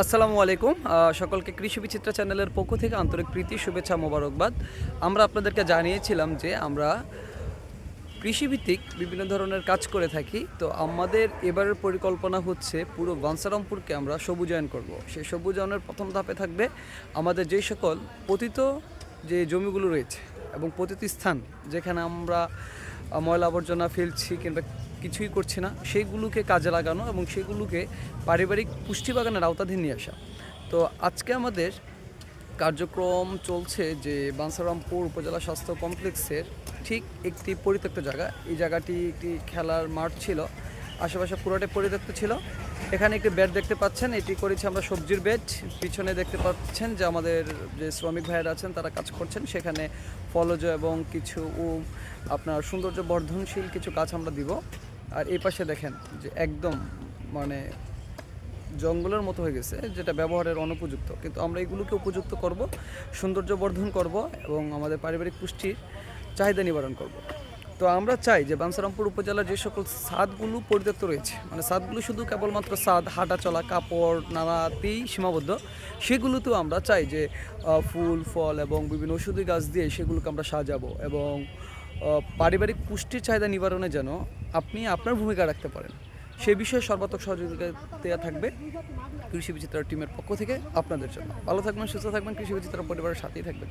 আসসালামু আলাইকুম। সকলকে কৃষি বিচিত্রা চ্যানেলের পক্ষ থেকে আন্তরিক প্রীতি, শুভেচ্ছা, মোবারকবাদ। আমরা আপনাদেরকে জানিয়েছিলাম যে আমরা কৃষিভিত্তিক বিভিন্ন ধরনের কাজ করে থাকি। তো আমাদের এবারের পরিকল্পনা হচ্ছে পুরো বাঞ্ছারামপুরকে আমরা সবুজায়ন করব। সেই সবুজায়নের প্রথম ধাপে থাকবে আমাদের যে সকল পতিত যে জমিগুলো রয়েছে এবং পতিত স্থান, যেখানে আমরা ময়লা আবর্জনা ফেলছি কিংবা কিছুই করছি না, সেইগুলোকে কাজে লাগানো এবং সেগুলোকে পারিবারিক পুষ্টি বাগানের আওতাধীন নিয়ে আসা। তো আজকে আমাদের কার্যক্রম চলছে যে বাঞ্ছারামপুর উপজেলা স্বাস্থ্য কমপ্লেক্সের ঠিক একটি পরিত্যক্ত জায়গা। এই জায়গাটি একটি খেলার মাঠ ছিল, আশেপাশে পুরোটাই পরিত্যক্ত ছিল। এখানে একটি বেড দেখতে পাচ্ছেন, এটি করেছি আমরা সবজির বেড। পিছনে দেখতে পাচ্ছেন যে আমাদের যে শ্রমিক ভাইয়েরা আছেন, তারা কাজ করছেন। সেখানে ফলজ এবং কিছু আপনার সৌন্দর্য বর্ধনশীল কিছু গাছ আমরা দিব। আর এই পাশে দেখেন যে একদম মানে জঙ্গলের মতো হয়ে গেছে, যেটা ব্যবহারের অনুপযুক্ত। কিন্তু আমরা এগুলোকে উপযুক্ত করব সৌন্দর্য বর্ধন করব এবং আমাদের পারিবারিক পুষ্টির চাহিদা নিবারণ করব। তো আমরা চাই যে বাঞ্ছারামপুর উপজেলার যে সকল সাদগুলো পরিত্যক্ত রয়েছে মানে সাদগুলো শুধু কেবলমাত্র সাদ, হাঁটা চলা, কাপড়, নানাতেই সীমাবদ্ধ, সেগুলোতেও আমরা চাই যে ফুল, ফল এবং বিভিন্ন ওষুধি গাছ দিয়ে সেগুলোকে আমরা সাজাবো এবং পারিবারিক পুষ্টির চাহিদা নিবারণে যেন আপনি আপনার ভূমিকা রাখতে পারেন। সে বিষয়ে সর্বাত্মক সহযোগিতা দেওয়া থাকবে কৃষি বিচিত্রা টিমের পক্ষ থেকে আপনাদের জন্য। ভালো থাকবেন, সুস্থ থাকবেন, কৃষি বিচিত্রা পরিবারের সাথেই থাকবেন।